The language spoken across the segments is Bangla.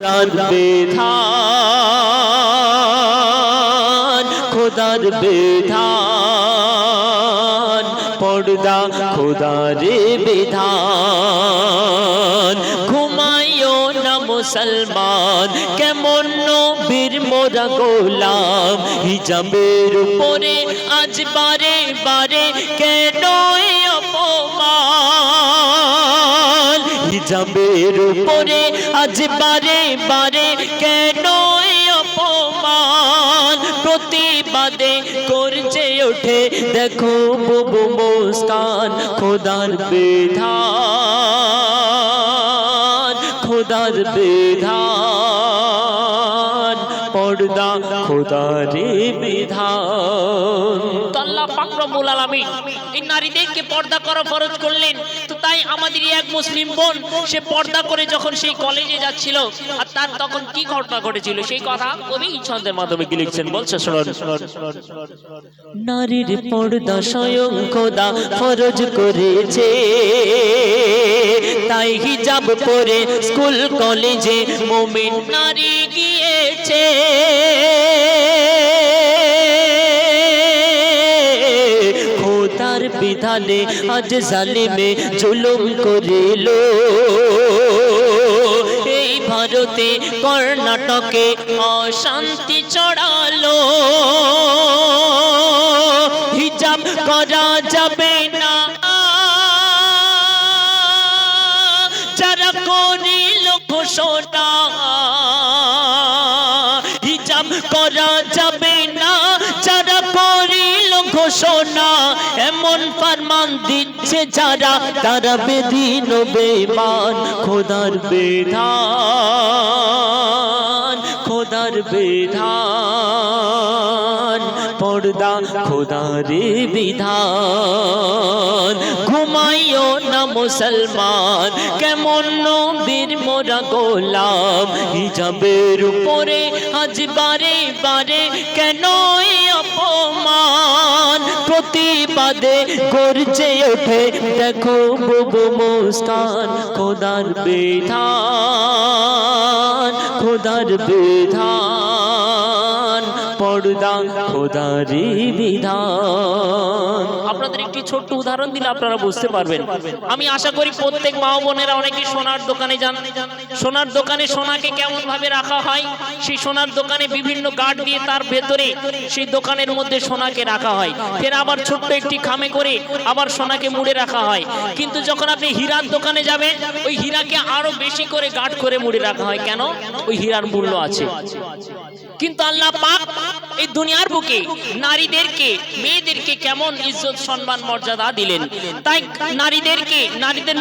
বেধান খোদার বেধান। পর্দা খোদারে বেধান। ঘুমাইও না মুসলমান, কেমন নবীর মোরা গোলাম। হিজাবের উপরে আজ বারে বারে কেন হিজাবের উপরে আজ বারে বারে কেন অপমান? প্রতিবাদে করছে ওঠে, দেখো বুবু মুস্কান, খোদার বেধান খোদার বেধান, পর্দা খোদারে বিধান। এই নারীদেরকে পর্দা করা ফরজ করলেন। তো তাই আমাদের এক মুসলিম বোন, সে পর্দা করে যখন সেই কলেজে যাচ্ছিল, আর তার তখন কি ঘটনা ঘটেছিল? সেই কথা কবি মাধ্যমে কি লিখছেন? বলছে নারীর পর্দা স্বয়ং খোদা ফরজ করেছে। তাই হিজাব পরে স্কুল, কলেজে মোমিন নারী গিয়েছে। খোদার বিধানে আজ জালিমে জুলুম করিল এই ভারতে কর্ণাটকে অশান্তি চড়ালো হিজাব করা যাবে না যারা করিল ঘোষণা হিজাব করা যাবে না ঘোষণা এমন ফরমান দিচ্ছে যারা তারা বেদিন বেমান খোদার বেধান খোদার বেধান, পর্দা খোদারে বিধান। ঘুমাইও না মুসলমান, কেমন নবীর মোরা গোলাম। হিজাবের উপরে আজ বারে বারে কেন অপমান? প্রতিবাদে গর্জে ওঠে, দেখো বুবু মুস্কান, খোদার বেধান। খোদার বেধান পর্দা খোদারি বিধান। আপনাদের একটি ছোট্ট উদাহরণ দিলে আপনারা বুঝতে পারবেন। আমি আশা করি প্রত্যেক মা বোনেরা অনেকে সোনার দোকানে যান। সোনার দোকানে সোনাকে কেমন ভাবে রাখা হয়, সেই সোনার দোকানে বিভিন্ন গার্ড দিয়ে তার ভেতরে সেই দোকানের মধ্যে সোনাকে রাখা হয়। ফের আবার ছোট্ট একটি খামে করে আবার সোনাকে মুড়ে রাখা হয়। কিন্তু যখন আপনি হীরার দোকানে যাবেন, ওই হীরাকে আরও বেশি করে গার্ড করে মুড়ে রাখা হয়। কেন? ওই হীরার মূল্য আছে। কিন্তু আল্লাহ পাক এই দুনিয়ার বুকে নারীদেরকে, মেয়েদেরকে কেমন ইজ্জত, সম্মান, মর্যাদা দিলেন। তাই নারীদেরকে, নারীদের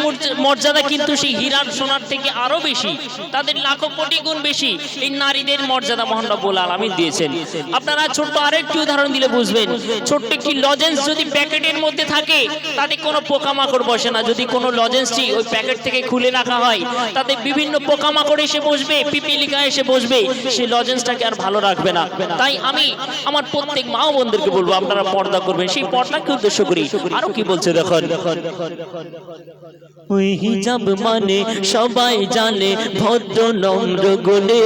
মর্যাদা কিন্তু সেই হীরার সোনার থেকে আরও বেশি, তাদের লাখো কোটি গুণ বেশি এই নারীদের মর্যাদা মহান রব্বুল আলামিন দিয়েছেন। আপনারা ছোট্ট আরেকটি উদাহরণ দিলে বুঝবেন। ছোট্ট একটি লজেন্স যদি প্যাকেটের মধ্যে থাকে, তাতে কোনো পোকামাকড় বসে না। যদি কোনো লজেন্সটি ওই প্যাকেট থেকে খুলে রাখা হয়, তাতে বিভিন্ন পোকামাকড় এসে বসবে, পিপিলিকা এসে বসবে, সেই লজেন্সটাকে আর ভালো রাখবে না। তাই আমি আমার প্রত্যেক মা বোনদেরকে বলব, আপনারা পর্দা করবেন। সেই পর্দাকে উদ্দেশ্য করি। আরও কি বলছে দেখুন। ওই হিজাব মানে সবাই জানে ভদ্র নম্র গুণে।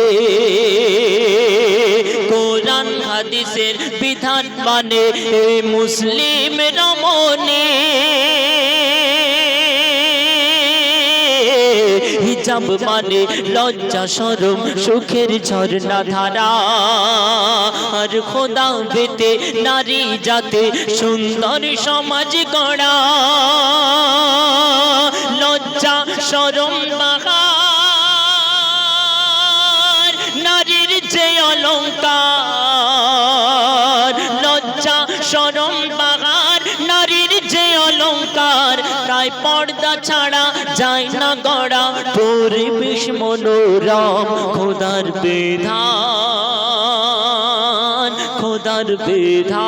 কোরআন, হাদিসের বিধান মানে মুসলিম রমণে হিজাব মানে লজ্জা সরম, সুখের ঝর্ণা ধারা। আর খোদা পেতে নারী জাতে সুন্দর সমাজ গড়া। লজ্জা সরম বাহার, নারীর যে অলঙ্কার পর্দা ছাড়া যায় না গড়া। পরিবেশ মনোরম, খোদার বেধান, খোদার বিধান,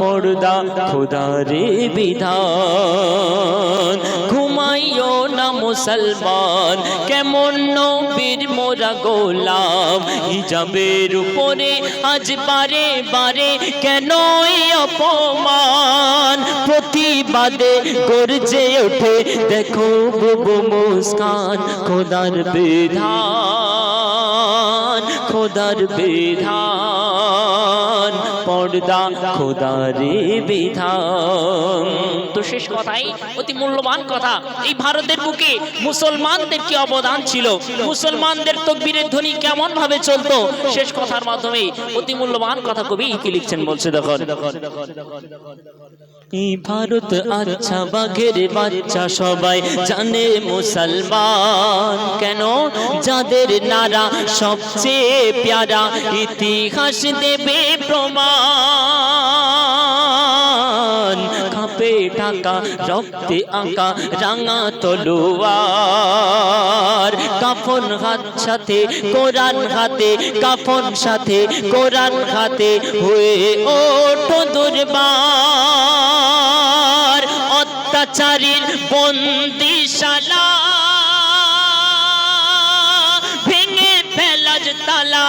পর্দা খোদারে বিধান। ঘুমাইও না মুসলমান, কেমন নবীর মোরা গোলাম। হিজাবের উপরে আজ বারে বারে কেন অপমান? প্রতিবাদে গর্জে ওঠে দেখো বুবু মুস্কান খোদার বিধান খোদার বিধান পর্দা খোদারে বিধান। তো শেষ কথাই অতি মূল্যবান কথা। এই ভারতের বুকে মুসলমানদের কি অবদান ছিল? মুসলমানদের তকবীরের ধ্বনি কেমন ভাবে চলতো? শেষ কথার মাধ্যমে অতি মূল্যবান কথা কবি কি লিখছেন বলছে দেখো ভারত আচ্ছা বাঘের বাচ্চা সবাই জানে মুসলমান। কেন? যাদের নারা সবচেয়ে প্যারা, ইতিহাস দেবে প্রমাণ। খাপে ঢাকা, রক্তে আঁকা, রাঙা তলোয়ার। কাফন হাত সাথে, কোরআন হাতে, কাফন সাথে, কোরআন হাতে হয়ে ওঠো দুর্বার। অত্যাচারীর বন্দিশালা। ভেঙে ফেলাজ তালা।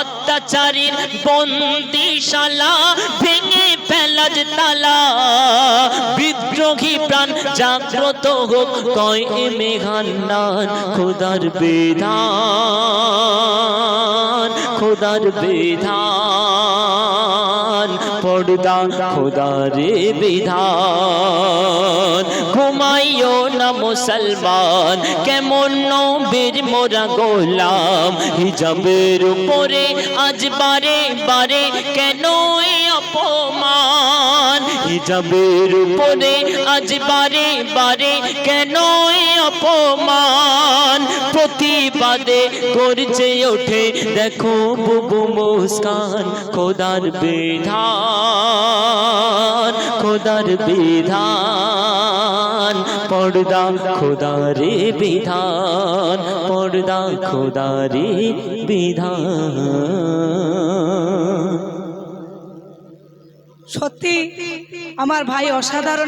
অত্যাচারীর বন্দিশালা, ভেঙে ফেলাজ তালা। বিদ্রোহী প্রাণ জাগ্রত হোক কয় মেঘান্নান খোদার বিধান খোদার বিধান। পর্দা খোদারে বিধান। ঘুমাইও না মুসলমান, কেমন নবীর মোরা গোলাম। হিজাবের উপরে আজ বারে বারে কেন অপমান? হিজাবের উপরে আজ বারে বারে কেন অপমান প্রতিবাদে গর্জে ওঠে, দেখো বুবু মুস্কান, খোদার বিধান খোদার বিধান, পর্দা খোদারে বিধান, পর্দা খোদারে বিধান। সত্যি, আমার ভাই অসাধারণ